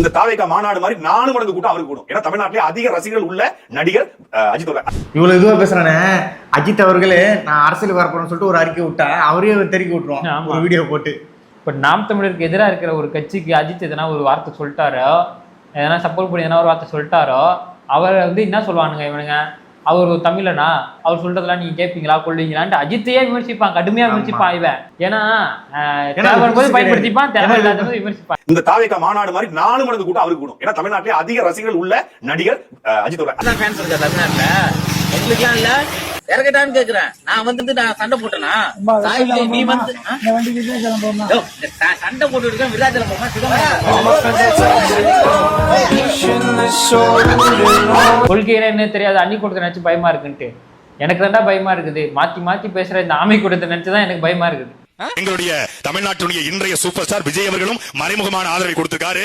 இந்த தாவேக்கா மாநாடு மாதிரி நாலு மடங்கு கூட்டம் அவருக்கு கூடும். ஏன்னா தமிழ்நாட்டிலே அதிக ரசிகர்கள் உள்ள நடிகர் அஜித்தோட இவ்வளவு இதுவா பேசுறானே? அஜித் அவர்களே நான் அரசியல் வரப்போறேன்னு சொல்லிட்டு ஒரு அறிக்கை விட்டா அவரே தெரிவிக்க விட்டுருவான். ஆமா. ஒரு வீடியோ போட்டு. இப்போ நாம் தமிழருக்கு எதிராக இருக்கிற ஒரு கட்சிக்கு அஜித் எதனா ஒரு வார்த்தை சொல்லிட்டாரோ எதனா சப்போர்ட் பண்ணி எதனா ஒரு வார்த்தை சொல்லிட்டாரோ அவர் வந்து என்ன சொல்லுவானுங்க இவனுங்க? அவர் ஒரு தமிழனா அவர் சொல்றதெல்லாம் நீங்க கேட்பீங்களா கொள்வீங்களான்ட்டு அஜித்தையே விமர்சிப்பான் கடுமையா. விமர்சிப்பான் இவன் ஏன்னா போது பயன்படுத்திப்பான் தேவை இல்லாத போது விமர்சிப்பான் இந்த தாவேக்கா மாநாடு மாதிரி நாலு மடங்கு கூட்டம் அவருக்கு கூடும் ஏன்னா தமிழ்நாட்டிலே அதிக ரசிகர்கள் உள்ள நடிகர் அதான் ஃபேன்ஸ் இருக்கா தமிழ்நாட்டுல எங்களுக்குலாம் இல்ல இறக்கட்டான்னு கேக்குறேன் நான் வந்து நான் சண்டை போட்டேனா நீ வந்து சண்டை போட்டு விருதாச்சலம் போமா கொள்கையில என்ன தெரியாது அன்னி கொடுத்த நினைச்சு பயமா இருக்குன்ட்டு. எனக்கு தான்டா பயமா இருக்குது. மாத்தி மாத்தி பேசுற இந்த ஆமை கொடுத்த நினைச்சு தான் எனக்கு பயமா இருக்குது. எங்களுடைய தமிழ்நாட்டுடைய இன்றைய சூப்பர் ஸ்டார் விஜய் அவர்களும் மறைமுகமான ஆதரவை கொடுத்திருக்காரு.